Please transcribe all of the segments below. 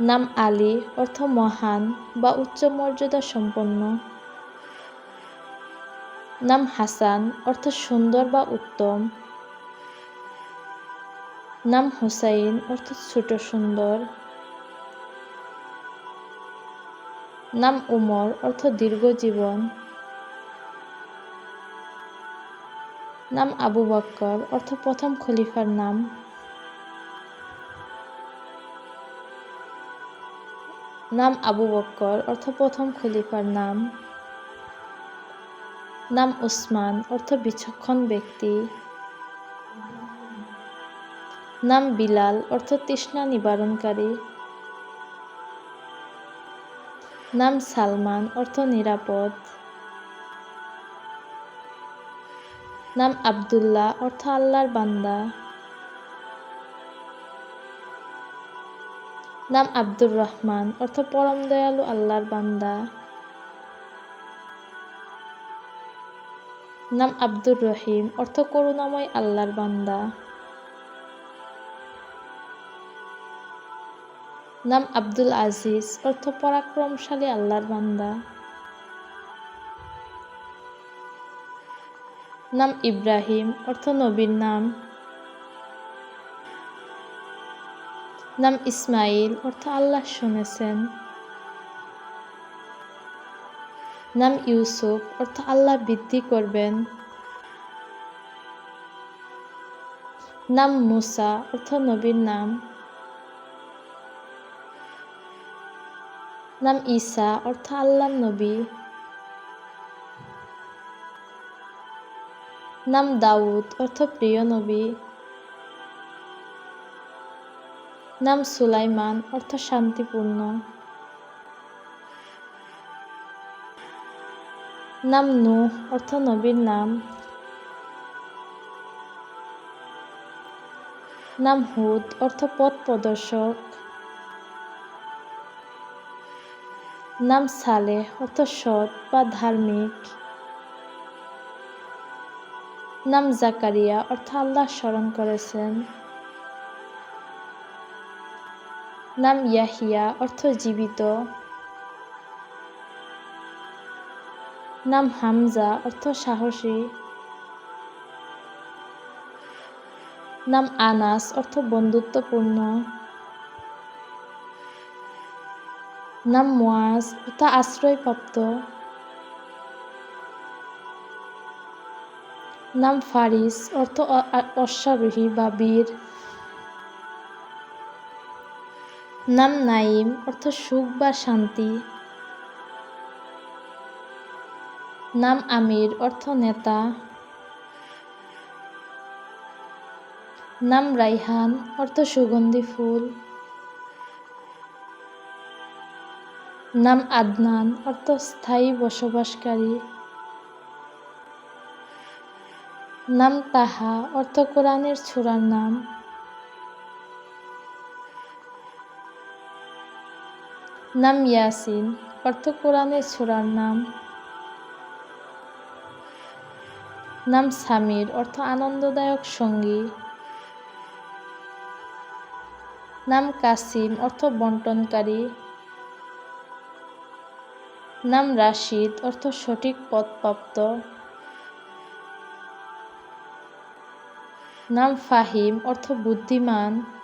নাম আলী, অর্থ মহান বা উচ্চ মর্যাদা সম্পন্ন। নাম হাসান, অর্থ সুন্দর বা উত্তম। নাম হুসাইন, অর্থ ছোট সুন্দর। নাম উমর, অর্থ দীর্ঘ জীবন। নাম আবু বক্কর, অর্থ প্রথম খলিফার নাম। নাম আবু বক্কর, অর্থ প্রথম খলিফার নাম। নাম উসমান অর্থ বিচক্ষণ ব্যক্তি। নাম বিলাল, অর্থ তৃষ্ণা নিবারণকারী। নাম সালমান, অর্থ নিরাপদ। নাম আবদুল্লাহ, অর্থ আল্লাহর বান্দা। নাম আব্দুর রহমান, অর্থ পরম দয়ালু আল্লাহর বান্দা। নাম আব্দুর রহিম, অর্থ করুণাময় আল্লাহর বান্দা। নাম আব্দুল আজিজ, অর্থ পরাক্রমশালী আল্লাহর বান্দা। নাম ইব্রাহিম, অর্থ নবীর নাম। নাম ইসমাইল, অর্থ আল্লাহ শুনেছেন। নাম ইউসুফ, অর্থ আল্লাহ বৃদ্ধি করবেন। নাম মুসা, অর্থ নবীর নাম। নাম ঈসা, অর্থ আল্লাহ নবী। নাম দাউদ, অর্থ প্রিয় নবী। নাম সুলাইমান, অর্থ শান্তিপূর্ণ। নাম নু অর্থ নবীর নাম। নাম হুদ, অর্থ পথ প্রদর্শক। নাম সালেহ, অর্থ সৎ বা ধার্মিক। নাম জাকারিয়া, অর্থ আল্লাহ স্মরণ করেছেন। নাম ইয়াহিয়া, অর্থ জীবিত। নাম হামজা, অর্থ সাহসী। নাম আনাস, অর্থ বন্ধুত্বপূর্ণ। নাম মোয়াজ অর্থ আশ্রয়প্রাপ্ত। নাম ফারিস, অর্থ অশ্বারোহী বা বীর। নাম নাইম অর্থ সুখ বা শান্তি। নাম আমির, অর্থ নেতা। নাম রাইহান, অর্থ সুগন্ধি ফুল। নাম আদনান, অর্থ স্থায়ী বসবাসকারী। নাম তাহা, অর্থ কোরআনের ছোড়ার নাম। নাম ইয়াসিন, অর্থ কোরআনের ছোড়ার নাম। নাম সামির, অর্থ আনন্দদায়ক সঙ্গী। নাম কাসিম, অর্থ বন্টনকারী। নাম রাশিদ, অর্থ সঠিক পদপ্রাপ্ত নাম ফাহিম, অর্থ বুদ্ধিমান।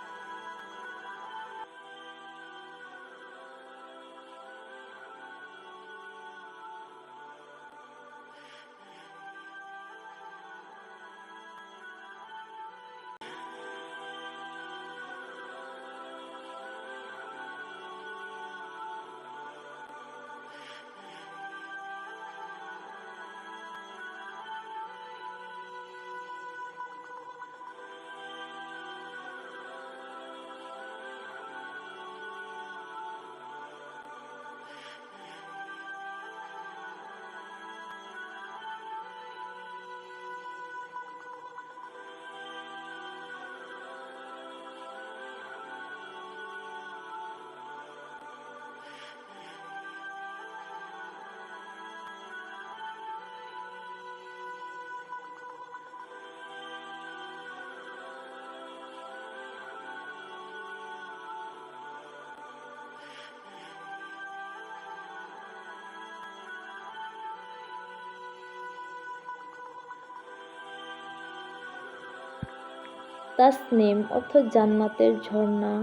তাসনিম অর্থ জান্নাতের ঝর্ণা।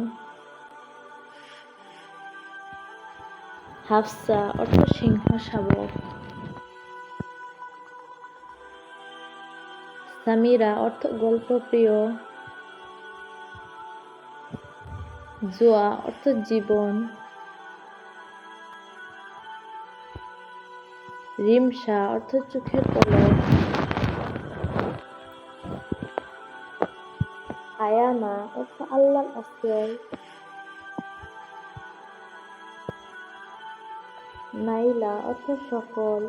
হাফসা অর্থ সিংহ শাবক সামিরা অর্থ গল্পপ্রিয়। জোয়া অর্থ জীবন। রিমসা অর্থ চোখের পলক। আয়ানা অর্থ আল্লাহর আশ্রয় নাইলা অর্থ সকল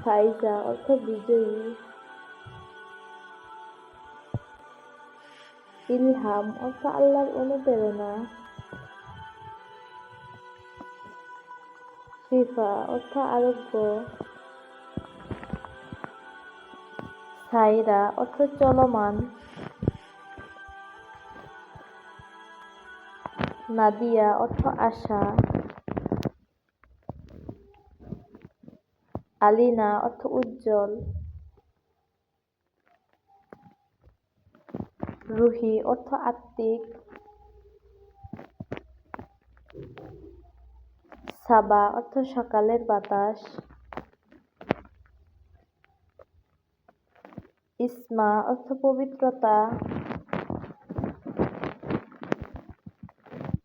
ফাইজা অর্থ বিজয়ী ইলহাম অর্থ আল্লাহর অনুপ্রেরণা শিফা অর্থ আরোগ্য সাইরা অর্থ চলমান। নাদিয়া অর্থ আশা। আলিনা অর্থ উজ্জ্বল। রুহি অর্থ আত্মিক। সাবা অর্থ সকালের বাতাস। ইসমা অর্থ পবিত্রতা।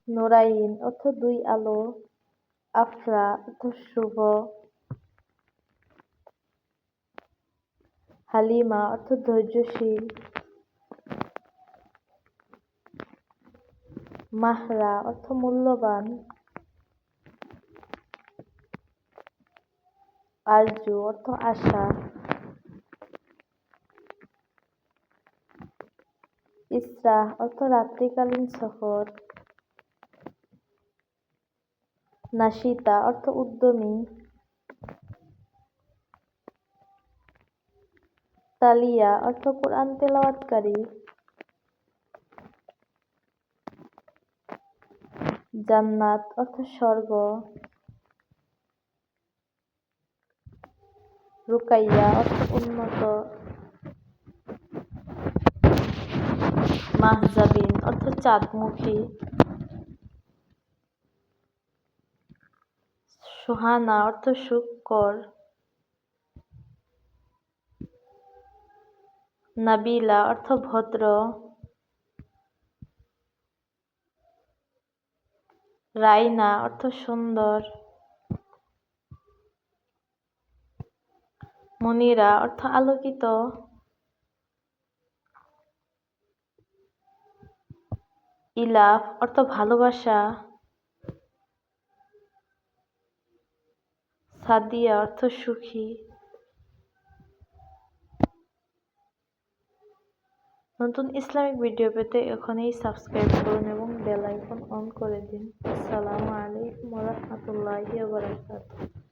নোরাইন অর্থ দুই আলো। আফরা অর্থ শুভ। হালিমা অর্থ ধৈর্যশীল। মাহরা অর্থ মূল্যবান। আরজু অর্থ আশা। ইসরাহ অর্থ রাত্রিকালীন সফর নাশিতা অর্থ উদ্যমী। তালিয়া অর্থ কোরআন তেলাওয়াতকারী জান্নাত অর্থ স্বর্গ রুকাইয়া অর্থ উন্নত। মাহজাবিন অর্থ চাঁদমুখী। সুহানা অর্থ সুখকর নাবিলা অর্থ ভদ্র। রাইনা অর্থ সুন্দর। মনিরা অর্থ আলোকিত। ইলাফ অর্থ ভালোবাসা। সাদিয়া, অর্থ সুখী। নতুন ইসলামিক ভিডিও পেতে এখনই সাবস্ক্রাইব করুন এবং বেল আইকন অন করে দিন। আসসালামু আলাইকুম ওয়া বারাকাতুহু।